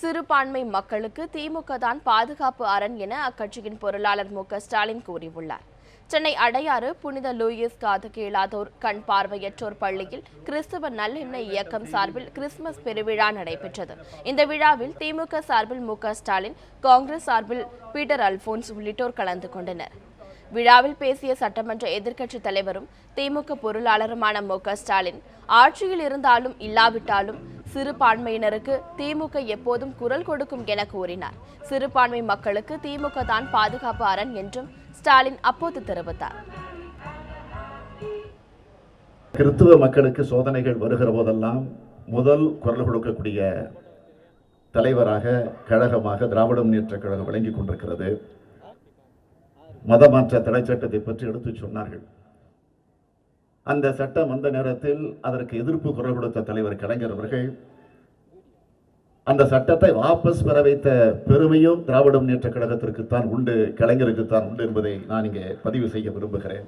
சிறுபான்மை மக்களுக்கு திமுக தான் பாதுகாப்பு அரண் என அக்கட்சியின் பொருளாளர் மு ஸ்டாலின் கூறியுள்ளார். சென்னை அடையாறு புனித லூயிஸ் காது கேளாதோர் கண் பார்வையற்றோர் பள்ளியில் கிறிஸ்துவ நல்லெண்ணெய் இயக்கம் சார்பில் கிறிஸ்துமஸ் பெருவிழா நடைபெற்றது. இந்த விழாவில் திமுக சார்பில் மு ஸ்டாலின் காங்கிரஸ் சார்பில் பீட்டர் அல்போன்ஸ் உள்ளிட்டோர் கலந்து கொண்டனர். விழாவில் பேசிய சட்டமன்ற எதிர்க்கட்சித் தலைவரும் திமுக பொருளாளருமான மு ஸ்டாலின் ஆட்சியில் இருந்தாலும் இல்லாவிட்டாலும் சிறுபான்மையினருக்கு திமுக எப்போதும் குரல் கொடுக்கும் என கூறினார். சிறுபான்மை மக்களுக்கு திமுக தான் பாதுகாப்பு அரண் என்றும் ஸ்டாலின் அப்போது தெரிவித்தார். கிறித்துவ மக்களுக்கு சோதனைகள் வருகிற போதெல்லாம் முதல் குரல் கொடுக்கக்கூடிய தலைவராக கழகமாக திராவிட முன்னேற்ற கழகம் விளங்கி கொண்டிருக்கிறது. மதமாற்ற தடை சட்டத்தை பற்றி எடுத்துச் சொன்னார்கள். அந்த சட்டம் வந்த நேரத்தில் அதற்கு எதிர்ப்பு குரல் கொடுத்த தலைவர் கலைஞர் அவர்கள் அந்த சட்டத்தை வாபஸ் பெற வைத்த பெருமையும் திராவிட முன்னேற்ற கழகத்திற்குத்தான் உண்டு கலைஞருக்குத்தான் உண்டு என்பதை நான் இங்கே பதிவு செய்ய விரும்புகிறேன்.